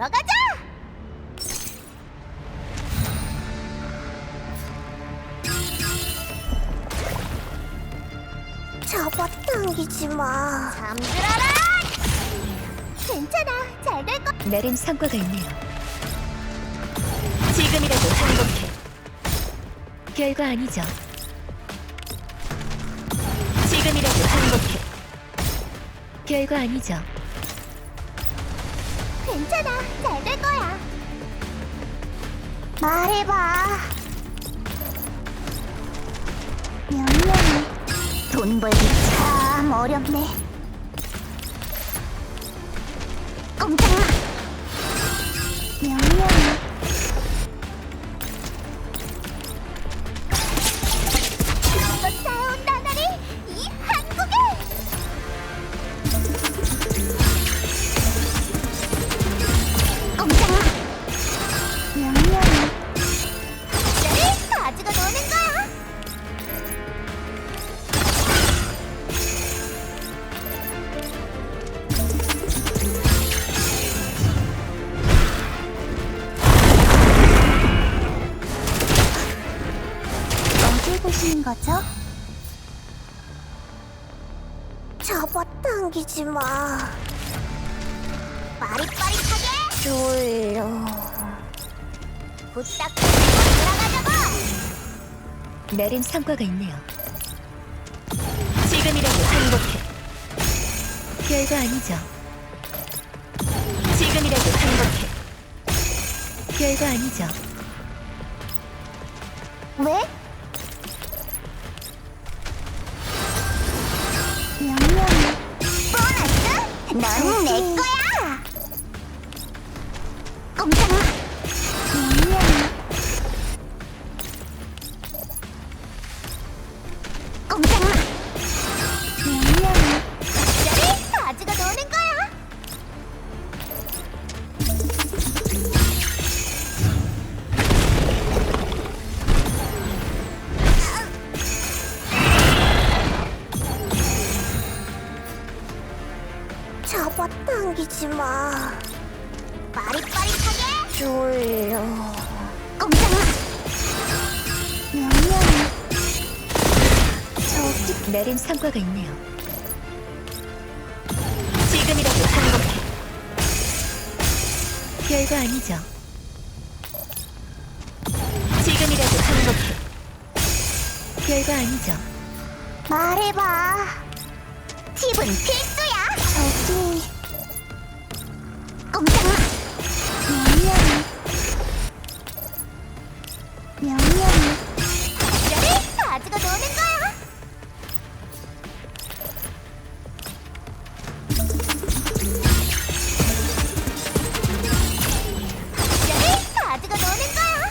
들어가자. 잡아당기지 마. 잠들어라. 괜찮아, 잘 될 거. 나름 성과가 있네요. 지금이라도 행복해. 결과 아니죠. 지금이라도 행복해. 결과 아니죠. 괜찮아, 잘 될 거야. 말해봐. 명령이 돈 벌기 참 어렵네. 꼼짝마. 잡아당기지 마. 빠릿빠릿하게 졸려. 부탁 들어가자고. 나름 성과가 있네요. 지금이라도 행복해. 결과 아니죠. 지금이라도 행복해. 결과 아니죠. 왜? 잡아당기지 마. 빠릿빠릿하게 졸려. 꼼짝마. 명령이 저기 나름 성과가 있네요. 지금이라도 행복해. 결과 아니죠. 지금이라도 행복해. 결과 아니죠. 말해봐. 팁은 필수야. 저기 명령이 특별히 가지고 노는 거야. 특별히 가지고 노는 거야.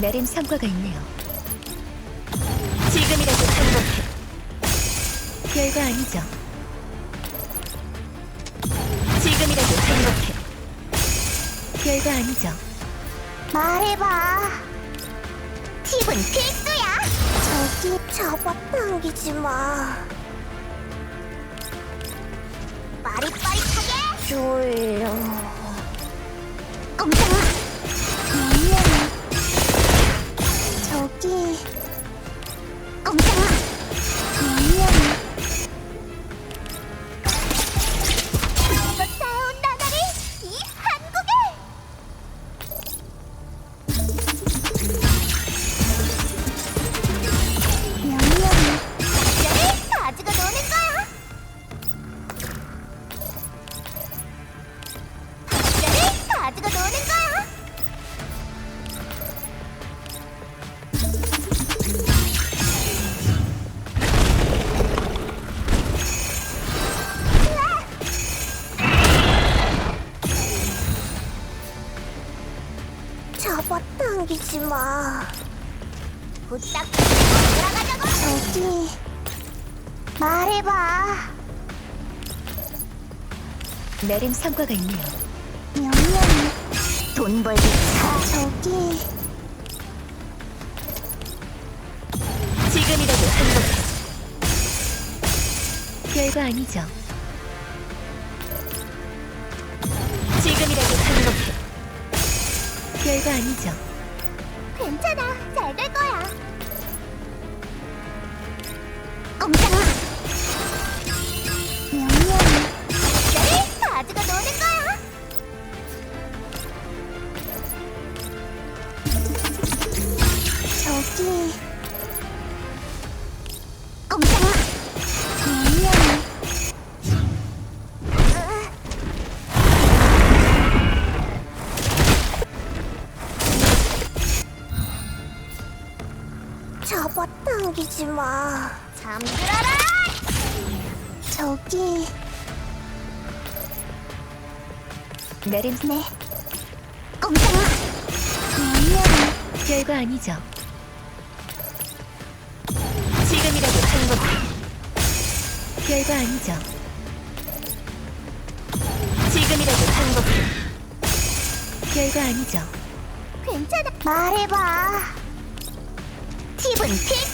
나름 성과가 있네요. 잡아당기지 마. 빠릿빠릿하게 졸 당기지 마. 후딱 돌아가자고. 어디? 말해봐. 나름 성과가 있네요. 명령. 돈 벌기 다 저기. 지금이라도 행복해. 별거 아니죠. 지금이라도 별거 아니죠. 괜찮아. 잘 될 거야. 꼼짝마. 명령이 특별히 가지고 노는 거야. 저기. 잡아당기지 마. 잠들어라. 저기 내림 네. 꼼짝마. 명령이 별거 아니죠. 지금이라도 행복해. 별거 아니죠. 지금이라도 행복해. 별거 아니죠. 괜찮아. 말해봐. 팁은 필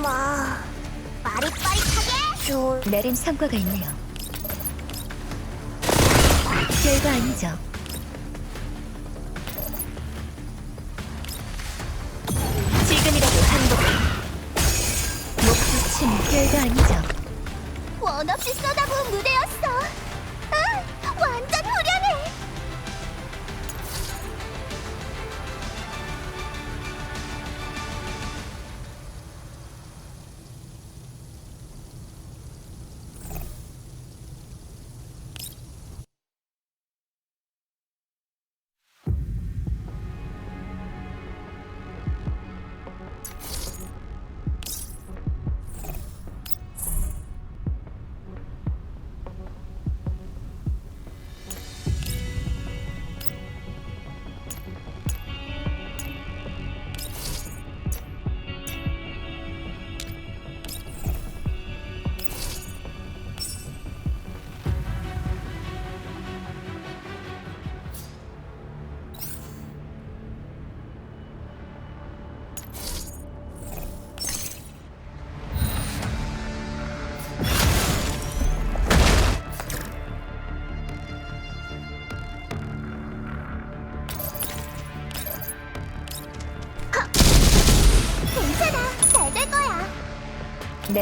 마. 빠릿빠릿하게. 졸. 내림 성과가 있네요. 별거 아니죠.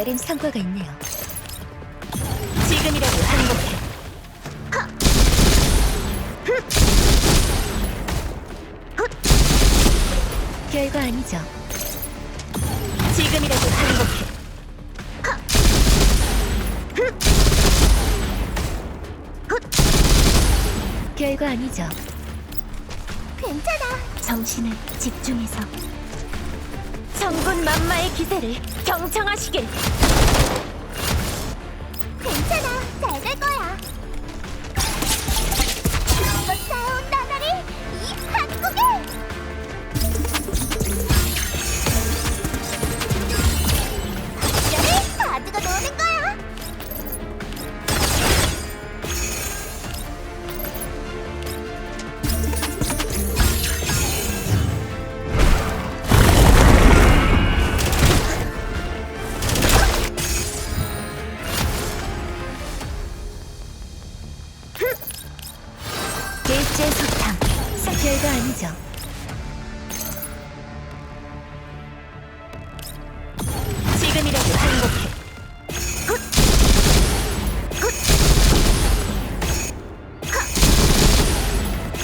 내림 성과가 있네요. 지금이라도 행복해. 별거 아니죠. 지금이라도 행복해. 별거 아니죠. 괜찮아. 정신을 집중해서 만마의 기세를 경청하시길.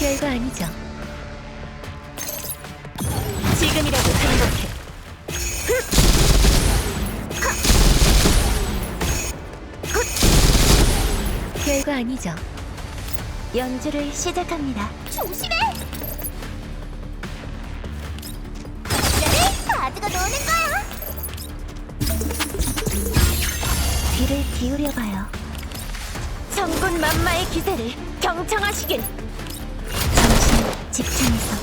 아니죠. 지금이라도 행복해. 별거 아니죠. 연주를 시작합니다. 조심해! 나를 가지고 노는 거야! 귀를 기울여봐요. 천군 만마의 기세를 경청하시길. 집중해서.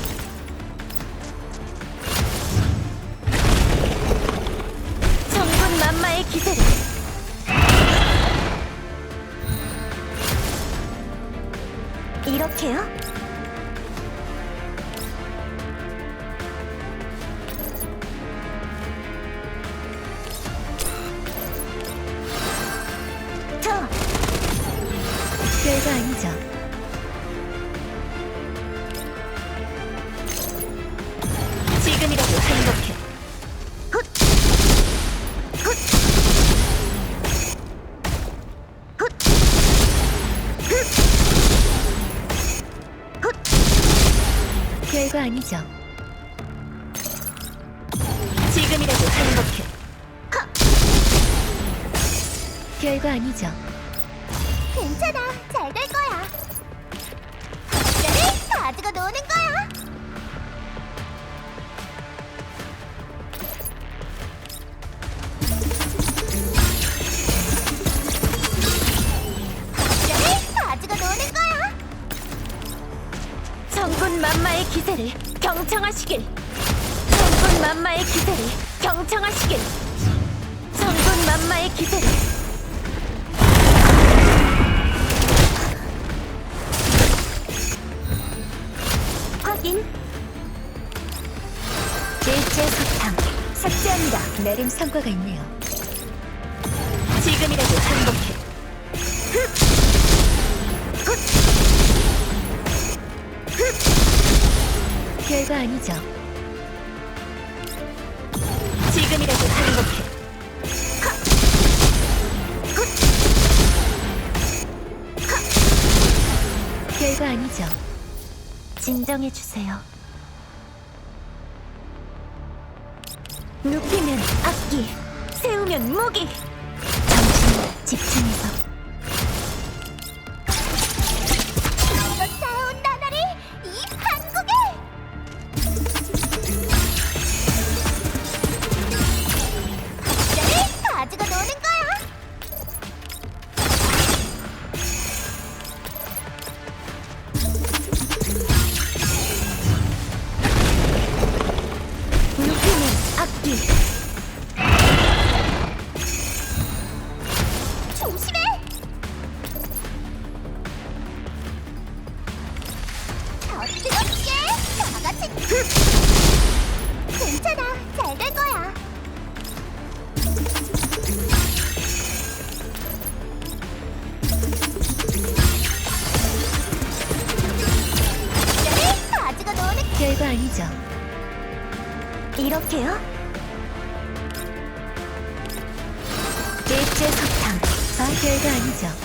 아니죠. 괜찮아, 잘 될 거야. 나를 가지고 노는 거야. 나를 가지고 노는 거야. 천군 만마의 기세를 경청하시길. 천군 만마의 기세를 경청하시길. 천군 만마의 기세를. 삭제합니다. 내림 성과가 있네요. 지금이라도 행복해. 별거 아니죠. 지금이라도 행복해. 별거 아니죠. 진정해 주세요. 눕히면 악기, 세우면 무기. 정신 집중해서. 더 뜨겁게! 다 같이! 괜찮아, 잘 될 거야. 나를 가지고 노는 별거 아니죠. 이렇게요? 일제 석탕, 아 별거 아니죠.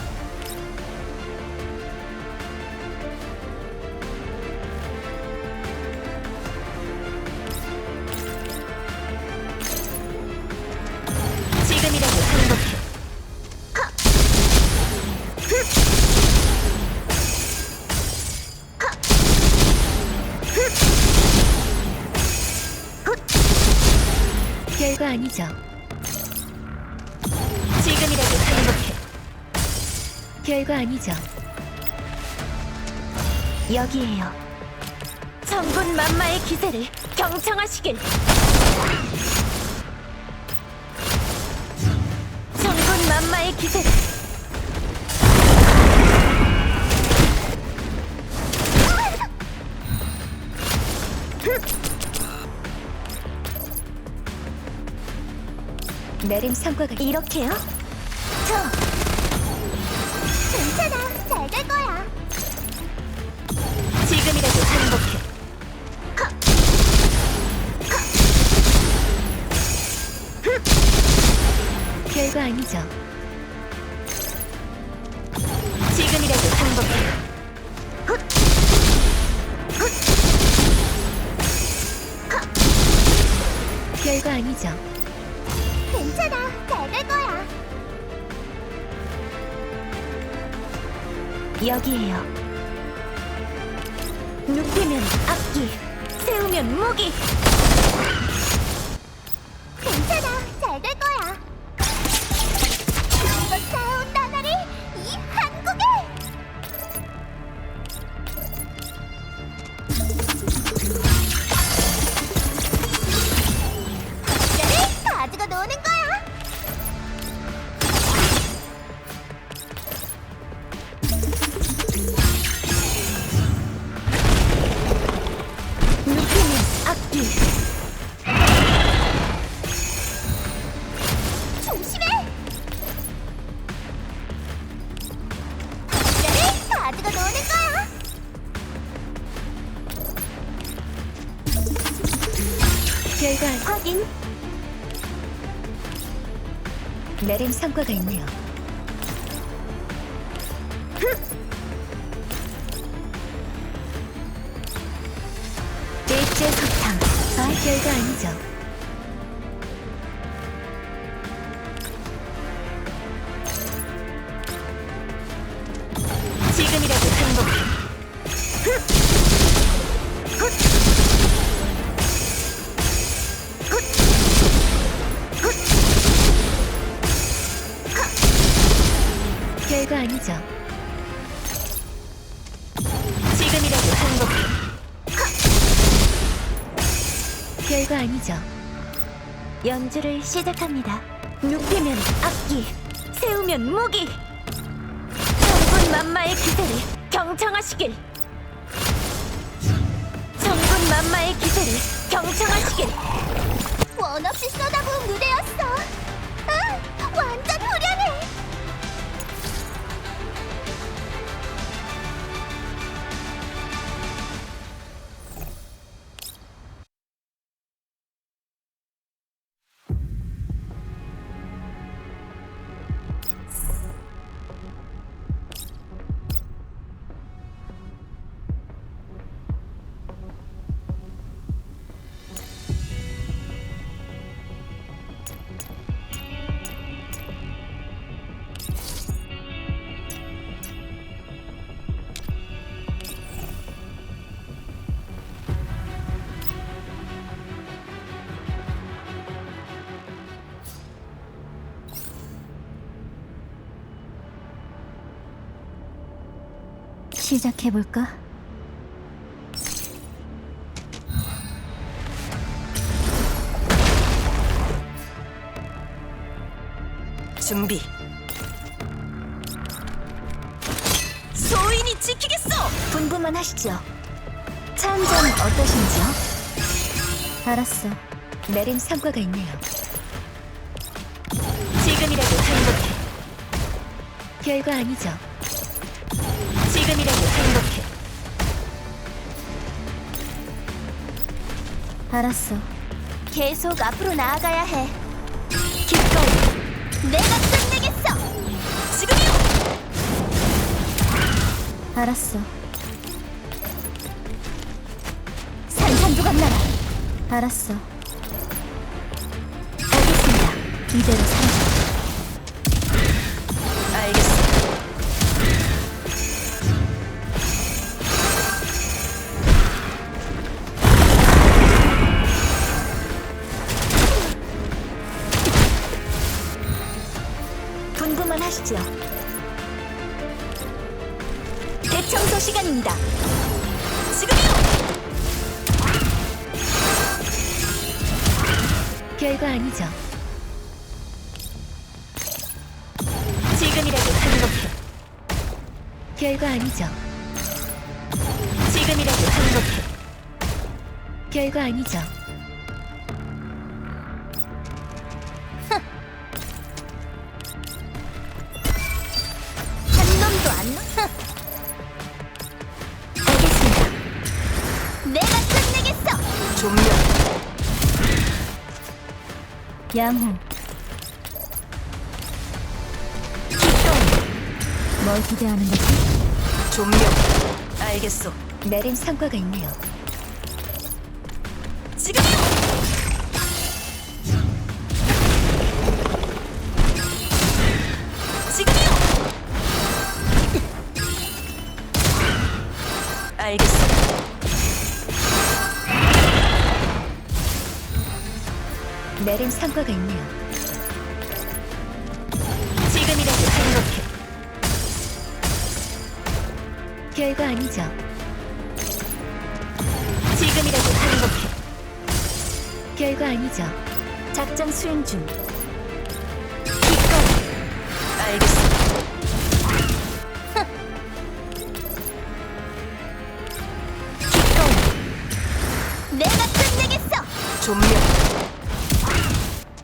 별거 아니죠. 지금이라도 행복해. 별거 아니죠. 여기에요. 천군 만마의 기세를 경청하시길. 천군 만마의 기세를. 나름 성과가 이렇게요? 괜찮아 잘 될 거야 지금이라도 행복해. 별거 아니죠. 지금이라도 행복해. 별거 아니죠. 여기에요. 눕히면 앞기, 세우면 무기. 내림 성과가 있네요. 아니죠. 지금이라도 행복해. 결과 아니죠. 연주를 시작합니다. 눕히면 앞기, 세우면 무기. 정군 만마의 기세를 경청하시길. 정군 만마의 기세를 경청하시길. 원 없이 쏟아부은 무대였어. 시작해볼까? 준비. 소인이 지키겠어. 분부만 하시죠. 차 한잔 어떠신지요? 알았어. 내림 성과가 있네요. 지금이라도 행복해. 결과 아니죠. 지금이라도 알았어. 계속 앞으로 나아가야 해. 기꺼이. 내가 끝내겠어. 지금이요. 알았어. 산산조각 나라. 알았어. 알겠습니다. 이대로 살자. 하시죠. 대청소 시간입니다. 지금이요. 결과 아니죠. 지금이라도 행복해. 결과 아니죠. 지금이라도 행복해. 결과 아니죠. 양호. 뭘 기대하는 거지? 종료. 알겠소. 내린 성과가 있네요. 지금이요. 지금이요. 알겠소. 내린 성과가 있네요. 지금이라도 행복해. 결과 아니죠. 지금이라도 행복해. 결과 아니죠. 작전 수행 중. 알겠어. 내가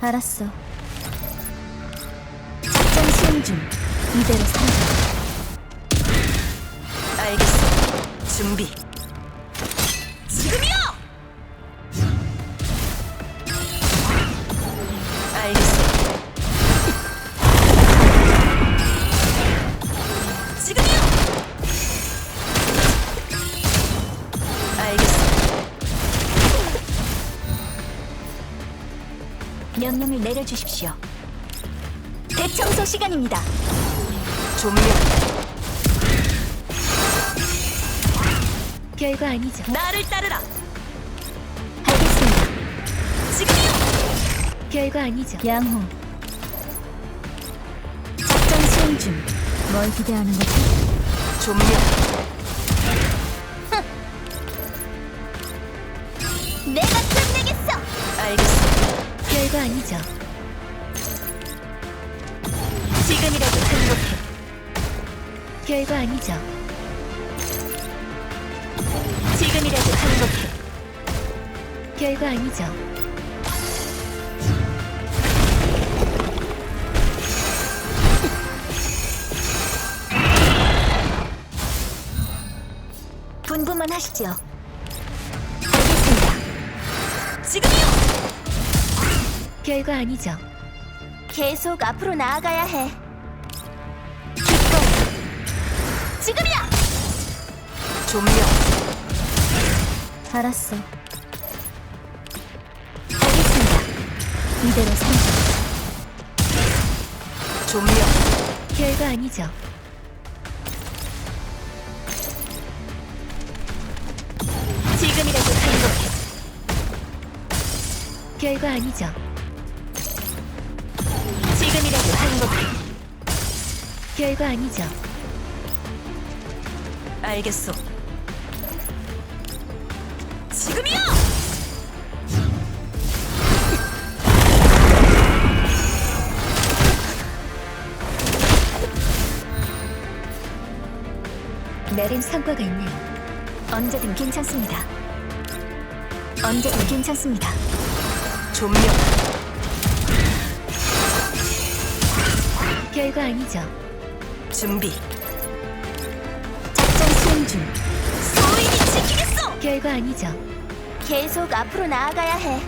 알았어. 작전 수행 중. 이대로 살. 알겠어. 준비. 시간입니다. 조명. 결과 아니죠. 나를 따르라. 알겠습니다. 지금이요. 결과 아니죠. 양호. 작전 수행 중. 뭘 기대하는 거지? 조명. 내가 끝내겠어. 알겠어. 결과 아니죠. 결과 아니죠. 지금이라도 행복해. 결과 아니죠. 분부만 하시죠. 알겠습니다. 지금이요. 결과 아니죠. 계속 앞으로 나아가야 해. 지금이야. 조명. 알았어. 알겠습니다. 이대로 살자. 조명. 결과 아니죠. 지금이라도 행복해. 결과 아니죠. 지금이라도 행복해. 결과 아니죠. 알겠어. 지금이요. 내린 성과가 있네요. 언제든 괜찮습니다. 언제든 괜찮습니다. 조명. 결과 아니죠. 준비. 수행 중. 소인이 지키겠어. 결과 아니죠. 계속 앞으로 나아가야 해.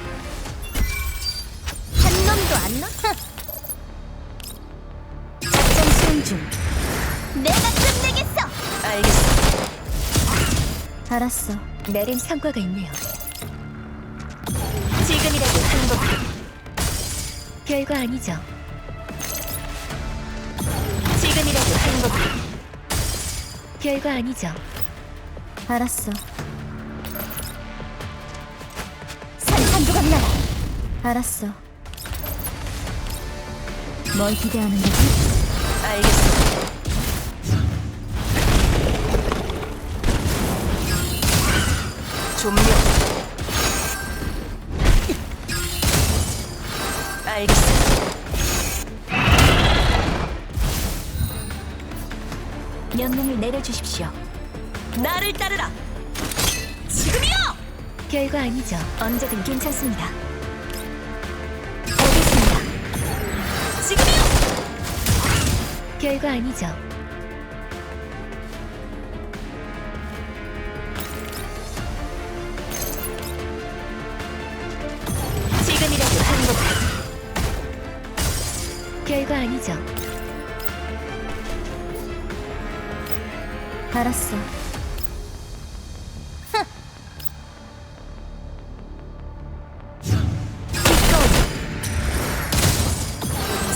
한 놈도 안 나? 작전 수행 중. 내가 끝내겠어. 알겠어. 알았어. 내린 성과가 있네요. 지금이라도 행복해. 결과 아니죠. 결과 아니죠. 알았어. 산산조각 나라. 알았어. 뭘 기대하는 거지? 알겠어. 조명. 알겠어. 명령을 내려주십시오. 나를 따르라. 지금이요. 결과 아니죠. 언제든 괜찮습니다. 알겠습니다. 지금이요. 결과 아니죠. 지금이라도 행복해. 결과 아니죠. 알았어.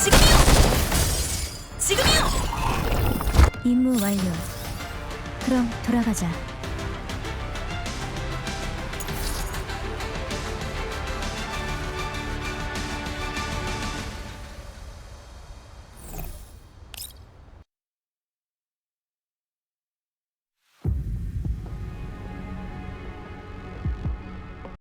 지금이요. 지금이요. 임무 완료. 그럼 돌아가자.